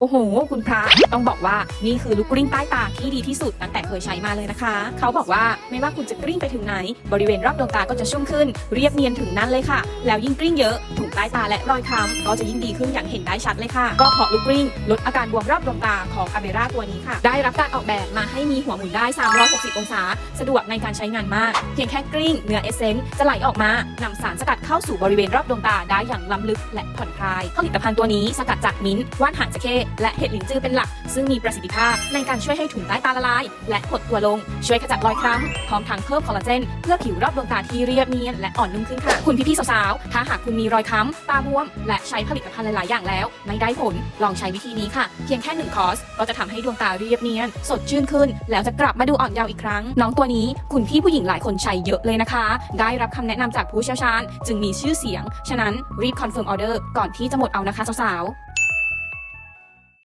โอ้โห คุณพระต้องบอกว่านี่คือลูกกลิ้งใต้ตาที่ดีที่สุดตั้งแต่เคยใช้มาเลยนะคะ เขาบอกว่าไม่ว่าคุณจะกลิ้งไปถึงไหน บริเวณรอบดวงตาก็จะชุ่มขึ้น เรียบเนียนถึงนั้นเลยค่ะ แล้วยิ่งกลิ้งเยอะถุงใต้ตาและรอยคล้ำก็จะยิ่งดีขึ้นอย่างเห็นได้ชัดเลยค่ะ ก็เพราะลูกกลิ้งลดอาการบวมรอบดวงตาของอเบราตัวนี้ค่ะ ได้รับการออกแบบมาให้มีหัวหมุนได้ 360 องศา สะดวกในการใช้งานมาก เพียงแค่กลิ้งเนื้อเอเซนต์จะไหลออกมานำสารสกัดเข้าสู่บริเวณรอบดวงตาได้อย่างล้ำลึกและผ่อนคลาย ผลิตภัณฑ์ตัวนี้สกัดจากมิ้นท์ว่านหางจระเข้และเห็ดหลินจือเป็นหลัก ซึ่งมีประสิทธิภาพในการช่วยให้ถุงใต้ตาละลาย และหดตัวลง ช่วยขจัดรอยคล้ำพร้อมทั้งเพิ่มคอลลาเจน เพื่อผิวรอบดวงตาที่เรียบเนียนและอ่อนนุ่มขึ้นค่ะ คุณพี่ๆสาวๆถ้าหากคุณมีรอยค้ำตาบวม และใช้ผลิตภัณฑ์หลายๆอย่างแล้ว ไม่ได้ผลลองใช้วิธีนี้ค่ะ เพียงแค่หนึ่งคอร์สก็จะทำให้ดวงตาเรียบเนียน สดชื่นขึ้น แล้วจะกลับมาดูอ่อนเยาว์อีกครั้ง น้องตัวนี้คุณพี่ผู้หญิงหลายคนใช้เยอะเลยนะคะ ได้รับคำแนะนำจากผู้เชี่ยวชาญ จึงมีชื่อเสียง ฉะนั้นรีบคอนเฟิร์มออเดอร์ก่อนที่จะหมดเอานะคะสาวๆ